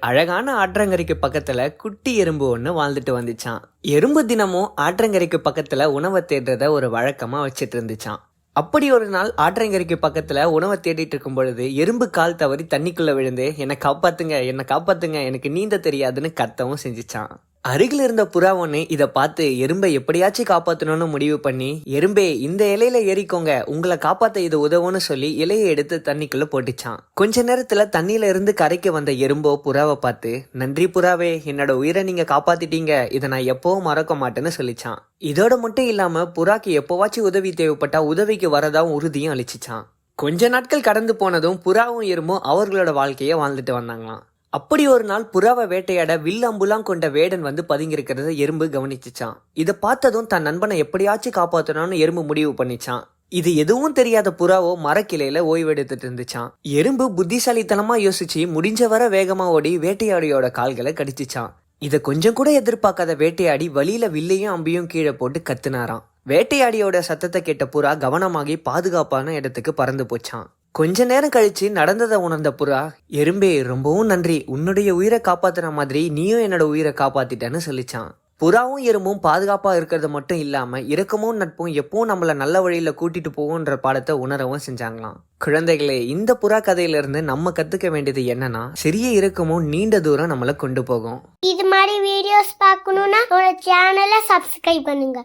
அழகான ஆற்றங்கரைக்கு பக்கத்துல குட்டி எறும்பு ஒன்று வாழ்ந்துட்டு வந்துச்சான் எறும்பு தினமும் ஆற்றங்கரைக்கு பக்கத்துல உணவை தேடுறத ஒரு வழக்கமா வச்சிட்டு இருந்துச்சான் அப்படி ஒரு நாள் ஆற்றங்கரைக்கு பக்கத்துல உணவை தேடிட்டு இருக்கும் பொழுது எறும்பு கால் தவறி தண்ணிக்குள்ள விழுந்து என்னை காப்பாத்துங்க என்னை காப்பாத்துங்க எனக்கு நீந்த தெரியாதுன்னு கத்தவும் செஞ்சுச்சான் அருகில் இருந்த புறா ஒன்று இதை பார்த்து எறும்பை எப்படியாச்சும் காப்பாற்றணும்னு முடிவு பண்ணி எறும்பே இந்த இலையில ஏறிக்கோங்க. உங்களை காப்பாற்ற இது உதவும்னு சொல்லி இலையை எடுத்து தண்ணிக்குள்ள போட்டுச்சான். கொஞ்ச நேரத்துல தண்ணியில இருந்து கரைக்கு வந்த எறும்போ புறாவை பார்த்து நன்றி புறாவே என்னோட உயிரை நீங்க காப்பாத்திட்டீங்க. இதை நான் எப்பவும் மறக்க மாட்டேன்னு சொல்லிச்சான். இதோட மட்டும் இல்லாம புறாக்கு எப்போவாச்சும் உதவி தேவைப்பட்டா உதவிக்கு வரதாவும் உறுதியும் அழிச்சிச்சான் கொஞ்ச நாட்கள் கடந்து போனதும் புறாவும் எறும்பும் அவர்களோட வாழ்க்கையை வாழ்ந்துட்டு வந்தாங்களாம். அப்படி ஒரு நாள் புறாவை வேட்டையாட வில் அம்புலாம் கொண்ட வேடன் வந்து பதுங்கியிருக்கிறத எறும்பு கவனிச்சுச்சான். இதை பார்த்ததும் தன் நண்பனை எப்படியாச்சும் காப்பாற்றணும்னு எறும்பு முடிவு பண்ணிச்சான். இது எதுவும் தெரியாத புறாவோ மரக்கிளையில ஓய்வெடுத்துட்டு இருந்துச்சான். எறும்பு புத்திசாலித்தனமா யோசிச்சு முடிஞ்ச வர வேகமா ஓடி வேட்டையாடியோட கால்களை கடிச்சுச்சான். இதை கொஞ்சம் கூட எதிர்பார்க்காத வேட்டையாடி வழியில வில்லையும் அம்பியும் கீழே போட்டு கத்துனாராம். வேட்டையாடியோட சத்தத்தை கேட்ட புறா கவனமாகி பாதுகாப்பான இடத்துக்கு பறந்து போச்சான். கொஞ்ச நேரம் கழிச்சு நடந்ததை உணர்ந்த புறா எறும்பே ரொம்பவும் நன்றி. உன்னுடைய உயிரை காப்பாத்துற மாதிரி நீயும் என்னோட உயிரை காப்பாத்திட்டேன்னு சொல்லிச்சான். புறாவும் எறும்பும் பாதுகாப்பா இருக்கிறது மட்டும் இல்லாம இறக்கமும் நட்பும் எப்பவும் நம்மள நல்ல வழியில கூட்டிட்டு போகும்ன்ற பாடத்தை உணரவும் செஞ்சாங்களாம். குழந்தைகளே இந்த புறா கதையிலிருந்து நம்ம கத்துக்க வேண்டியது என்னன்னா சிறிய இறக்கமும் நீண்ட தூரம் நம்மளை கொண்டு போகும். இது மாதிரி வீடியோஸ் பார்க்கணுன்னா சேனலை சப்ஸ்கிரைப் பண்ணுங்க.